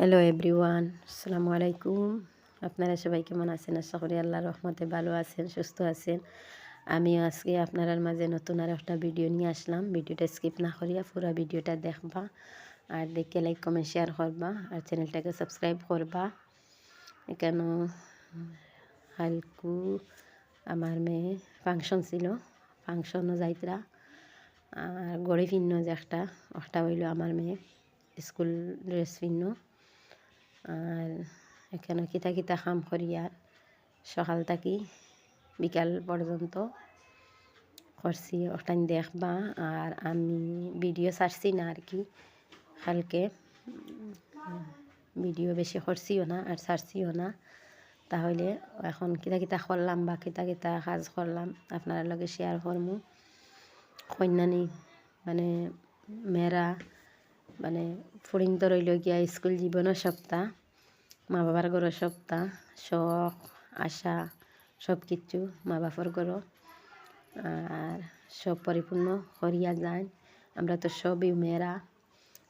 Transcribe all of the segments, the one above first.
Hello everyone আসসালামু আলাইকুম আপনারা সবাই কেমন আছেন? আশা করি আল্লাহ রহমতে ভালো আছেন, সুস্থ আছেন। আমি আজকে আপনার মাঝে নতুন আর একটা ভিডিও নিয়ে আসলাম। ভিডিওটা স্কিপ না করিয়া পুরো ভিডিওটা দেখবা। আর দেখে লাইক কমেন্ট শেয়ার করবা। আর চ্যানেলটাকে সাবস্ক্রাইব করবা। এখানে হালকু আমার মেয়ে ফাংশন ছিল। ফাংশনও যাইতরা। আর গড়ে ফিন্ন যে একটা একটা হইল আমার মেয়ে। স্কুল ড্রেস ফিন্ন আর এখানে কিতা কিতা খাম আর সকাল থাকি বিকাল পর্যন্ত করছি ওটাই দেখবা। আর আমি ভিডিও ছাড়ছি না আর কি। কালকে ভিডিও বেশি করছিও না আর ছাড়ছিও না। তাহলে এখন কিতা কিতা করলাম বা কিতা কিতা কাজ করলাম আপনার লগে শেয়ার করমু। কন্যানি মানে মেয়েরা মানে ফুরিন্ত রইল গিয়া, স্কুল জীবনের সপ্তাহ, মা বাবার ঘরের সপ্তাহ শখ আশা, সব কিছু মা বাবার ঘর আর সব পরিপূর্ণ করিয়া যান আমরা তো সবই মেয়েরা।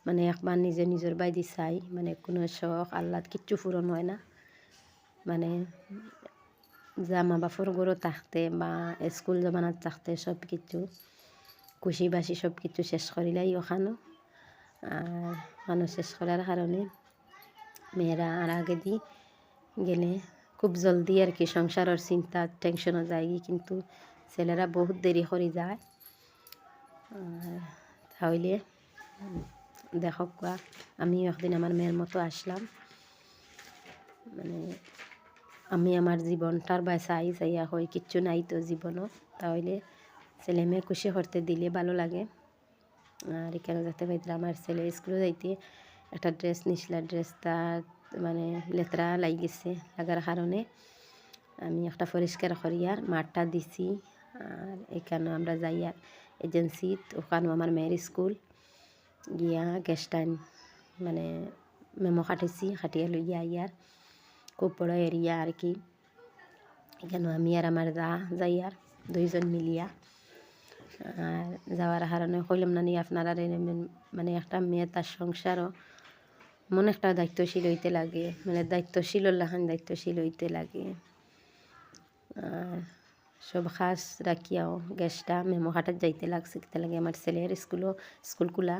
মানে একবার নিজে নিজের বাইদি চাই মানে কোনো শখ আল্লাহ কিচ্ছু পূরণ হয় না। মানে যা মা বাপর গরু থাকতে বা স্কুল জমানাত থাকতে সব কিছু, খুশি বাসি সব কিছু শেষ করিলাই ওখানো আর মানুষ শেষ করার কারণে মেয়েরা আর আগে দি গেলে খুব জলদি আর কি সংসারের চিন্তা টেনশনও যায়, কিন্তু ছেলেরা বহুত দেরি করে যায়। তাহলে দেখক আমি একদিন আমার মেয়ের মতো আসলাম। মানে আমি আমার জীবনটার বা চাই চাইয়া হয় কিচ্ছু নাই তো জীবনও। তাহলে ছেলে মেয়ে খুশি করতে দিলে ভালো লাগে। আর এখানে যাতে পাইতে আমার ছেলে স্কুলে যাইতে। একটা ড্রেস নিছিল, ড্রেসটা মানে লেতরা লাগি গেছে লাগার কারণে। আমি একটা পরিষ্কার করিয়ার মাঠটা দিছি আর এখানে আমরা যাই আর এজেন্সিত ওখানেও আমার মেয়ের স্কুল। গিয়া গেস্টাইন মানে মেমো খাটিছি খাটিয়া লইয়া ইয়ার খুব বড় এরিয়া আর কি। এখানে আমি আর আমার যা যাই আর দুইজন মিলিয়া। আর যাওয়ার কারণে কইলাম না নি আপনারা মানে একটা মেয়ে, তার সংসারও মনে একটা দায়িত্বশীল হইতে লাগে। মানে দায়িত্বশীল লাহান দায়িত্বশীল হইতে লাগে। সব খাস রাখিয়াও, গ্যাসটা মেমো হাটার যাইতে লাগছে, কিতা লাগে আমার ছেলের স্কুলও, স্কুল খোলা।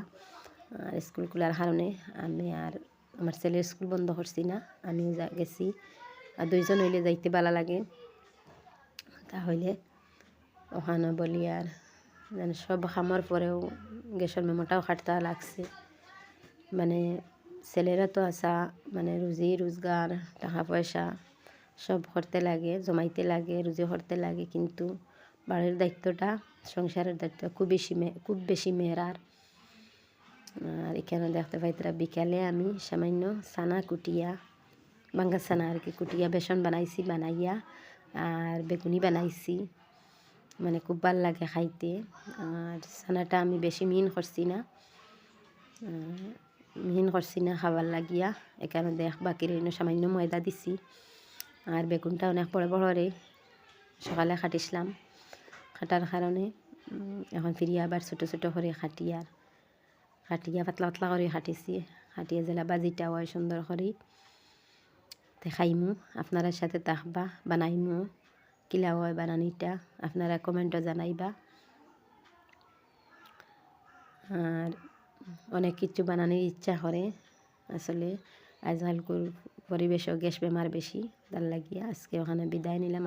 আর স্কুল খোলার কারণে আমি আর আমার ছেলের স্কুল বন্ধ করছি না আমিও গেছি। আর দুইজন হইলে যাইতে ভালো লাগে। তাহলে ওখানে বলি আর মানে সব খামার পরেও গ্যাসের মেমোটাও খাটতে লাগছে। মানে ছেলেরা তো আসা মানে রুজি রোজগার টাকা পয়সা সব করতে লাগে, জমাইতে লাগে রুজি করতে লাগে, কিন্তু বাড়ির দায়িত্বটা, সংসারের দায়িত্ব খুব বেশি খুব বেশি মেয়েরার। আর এখানে দেখতে পাই তারা বিকালে আমি সামান্য সানা কুটিয়া বাঙ্গা সানা আর কি, কুটিয়া বেসন বানাইছি, বানাইয়া আর বেগুনি বানাইছি। মানে খুব ভালো লাগে খাইতে। আর সানাটা আমি বেশি মিহিন করছি না। মিহিন করছি না, খাবার লাগিয়া। এখানে দেখ বাকির সামান্য ময়দা দিছি। আর বেগুনটা অনেক বড় বড় রে। সকালে খাটিছিলাম খাটার কারণে। এখন ফিরিয়া আবার ছোটো ছোটো করে খাটিয়ার খাটিয়া পাতলা পাতলা করে খাটিছি। খাটিয়া জেলা বাজিটা হয় সুন্দর করে দেখাইমু, আপনার সাথে তাহবা বানাইমু। কিলা হয় বানানিটা আপনারা কমেন্টও জানাইবা আর অনেক কিছু বানানির ইচ্ছা করে আসলে আজকালকার পরিবেশও গ্যাস বেমার বেশি তার লাগিয়া আজকে ওখানে বিদায় নিলাম